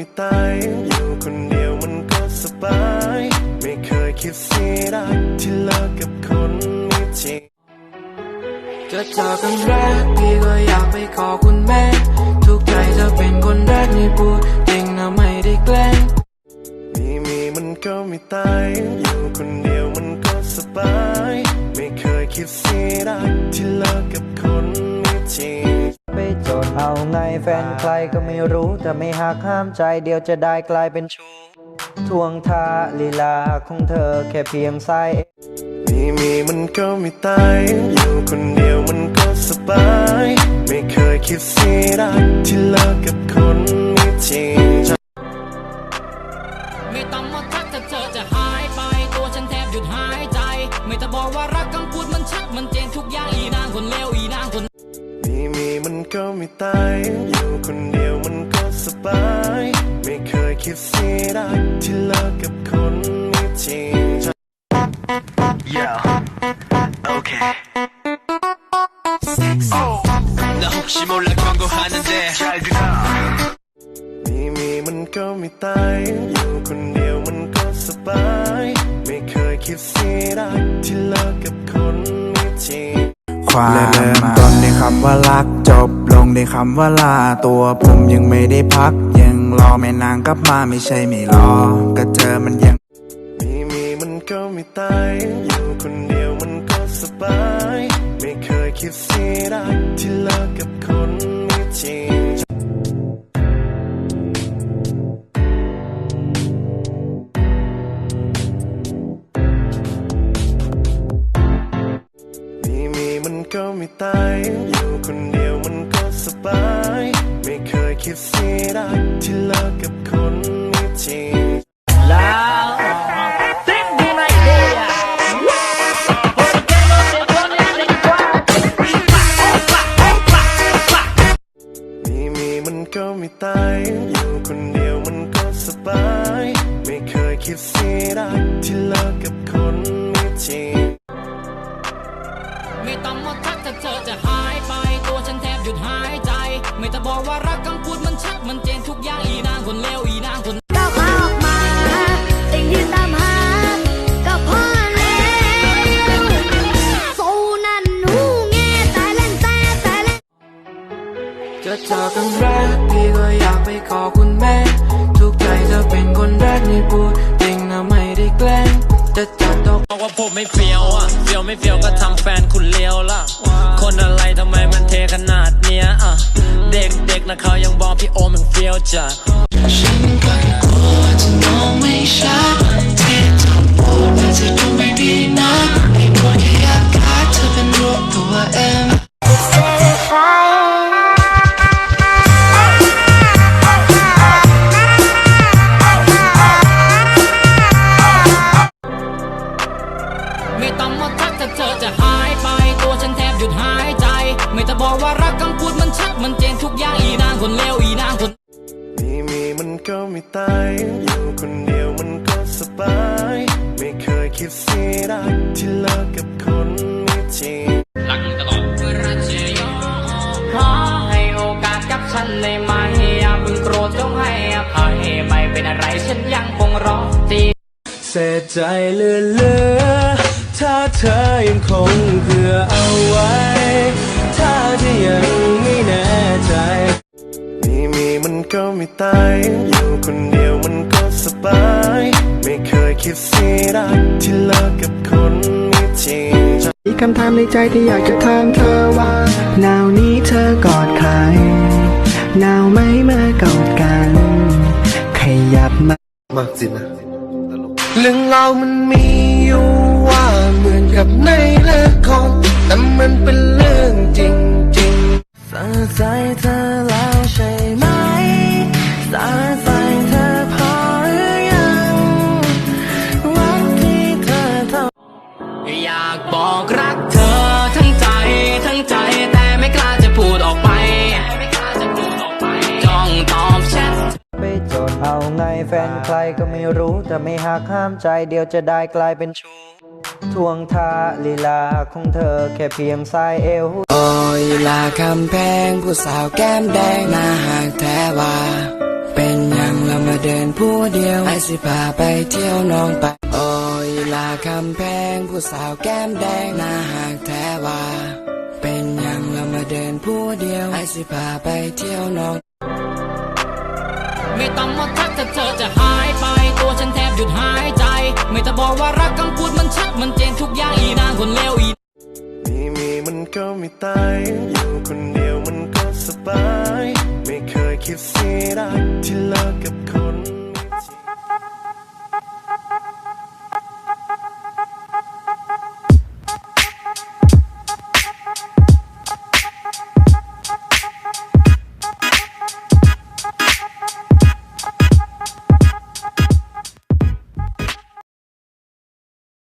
ไม่ตาย อยู่คนเดียวมันก็สบาย ไม่เคยคิดเสียดายที่เลิกกับคนไม่จริงจะจากกันแรกพี่ก็อยากไปขอคุณแม่ ทุกใจจะเป็นคนแรกนี่พูดจริงนะไม่ได้แกล้งมีมีมันก็ไม่ตาย อยู่คนเดียวมันก็สบาย ไม่เคยคิดเสียดายที่เลิกกับคนไม่จริง โจนเอาไงแฟนใครก็ไม่รู้แต่ไม่หักห้ามใจเดียวจะได้กลายเป็นชู้ทวงท่าลีลาของเธอแค่เพียงสายมีมีมันก็ไม่ตาย อยู่คนเดียวมันก็สบาย ไม่เคยคิดเสียดายที่เลิกกับคนไม่ ก็ไม่ตายอยู่คนเดียวมันก็สบาย ไม่เคยคิดเสียดายที่เลิกกับคนไม่จริง 나 혹시 몰라 경고하는데 잘 들어 มีมีมันก็ไม่ตายอยู่คนเดียวมันก็สบาย ไม่เคยคิดเสียดายที่เลิกกับคนไม่จริง น ความเริ่มต้นในคำว่ารักจบลงในคำว่าลาตัวผมยังไม่ได้พัก ยังรอแม่นางกลับมาไม่ใช่ไม่รอ ก็เจอมันยัง มีมีมันก็ไม่ตายอยู่คนเดียวมันก็สบาย ไม่เคยคิดเสียดายที่เลิกกับคนไม่จริง มันก็ไม่ตาย อยู่คนเดียวมันก็สบาย ไม่เคยคิดเสียดายที่เลิกกับคนไม่จริงมีมีมันก็ไม่ตาย อยู่คนเดียวมันก็สบาย ไม่เคยคิดเสียดายที่เลิกกับคนไม่จริง ไม่ต้องบอกว่ารักคำพูดมันชัดมันเจนทุกอย่างอีนางคนเลวอีนางคนก้าวขาออกมาสิ่งที่ตามหาก็พอแล้วสู้นั่นหูแง่แต่เล่นแต่แต่เล่นจะเจากกันแรกพี่ก็อยากไปขอคุณแม่ ทุกใจจะเป็นคนแรกนี่พูดจริงนะไม่ได้แกล้งจะจัดดอกบอกว่าผมไม่เฟี้ยวอะเฟี้ยวไม่เฟี้ยวก็ทำแฟนคุณเลวล่ะ นะเขายังบอกพี่โอมยังเฟี้ยวจัด คนเลวอีนางคนมีมีมันก็ไม่ตาย อยู่คนเดียวมันก็สบาย ไม่เคยคิดเสียดายที่เลิกกับคนไม่จริงรักตลอดขอให้โอกาสกับฉันได้ไหมอย่าเพิ่งโกรธจงให้อภัยไม่เป็นอะไรฉันยังคงรอตีเสียใจเลือเลือถ้าเธอยังคงเผื่อเอาไว้ ถ้าเธอยัง มีมันก็ไม่ตาย อยู่คนเดียวมันก็สบาย ไม่เคยคิดเสียดายที่เลิกกับคนไม่จริงมีคำถามในใจที่อยากจะถามเธอว่าหนาวนี้เธอกอดใครหนาวไหมเมื่อกอดกันขยับมาเรื่องเราวมันมีอยู่ ทย์เอาไงแฟนใครก็ไม่รู้ แต่ไม่หักห้ามใจเดียวจะได้กลายเป็นชู้ทวงท่าลีลาของเธอแค่เพียงสายเอว โอ้ยลาคำแพงผู้สาวแก้มแดงหน้าหากแท้ว่า เป็นอย่างละเดินผู้เดียวไอสิพาไปเที่ยวน้องไป โอ้ยลาคำแพงผู้สาวแก้มแดงหน้าหากแท้ว่า เป็นหยังเรามาเดินผู้เดียวไอสิพาไปเที่ยวน้อง ไม่ต้องมาทักถ้าเธอจะหายไป ตัวฉันแทบหยุดหายใจ ไม่ต้องบอกว่ารักคำพูดมันชัดมันเจนทุกอย่างอีนางคนเลวอีมีมีมันก็ไม่ตายอยู่คนเดียวมันก็สบาย ไม่เคยคิดเสียดายที่เลิกกับคน